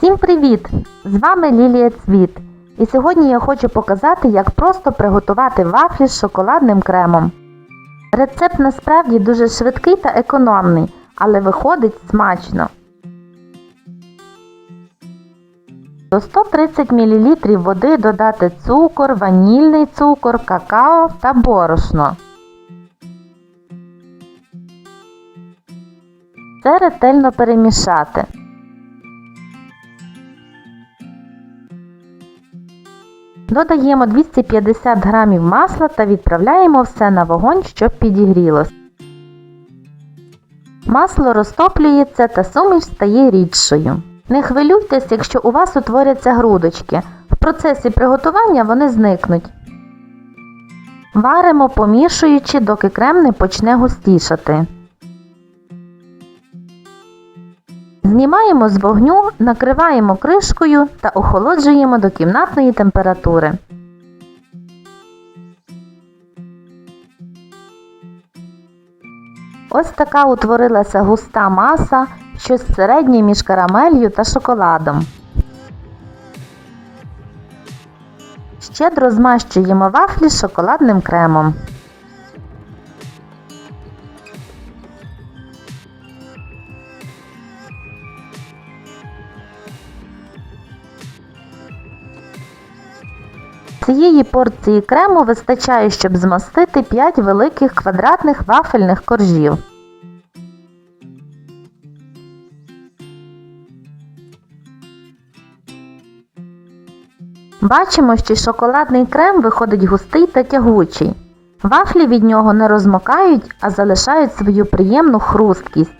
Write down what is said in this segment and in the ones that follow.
Всім привіт! З вами Лілія Цвіт. І сьогодні я хочу показати, як просто приготувати вафлі з шоколадним кремом. Рецепт насправді дуже швидкий та економний, але виходить смачно. До 130 мл води додати цукор, ванільний цукор, какао та борошно. Це ретельно перемішати. Додаємо 250 г масла та відправляємо все на вогонь, щоб підігрілось. Масло розтоплюється та суміш стає рідшою. Не хвилюйтесь, якщо у вас утворяться грудочки. В процесі приготування вони зникнуть. Варимо помішуючи, доки крем не почне густішати. Знімаємо з вогню, накриваємо кришкою та охолоджуємо до кімнатної температури. Ось така утворилася густа маса, щось середнє між карамелью та шоколадом. Щедро змащуємо вафлі з шоколадним кремом. Цієї порції крему вистачає, щоб змастити 5 великих квадратних вафельних коржів. Бачимо, що шоколадний крем виходить густий та тягучий. Вафлі від нього не розмокають, а залишають свою приємну хрусткість.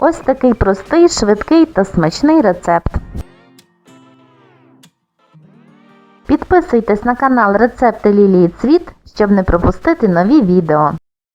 Ось такий простий, швидкий та смачний рецепт. Підписуйтесь на канал Рецепти Лілії Цвіт, щоб не пропустити нові відео.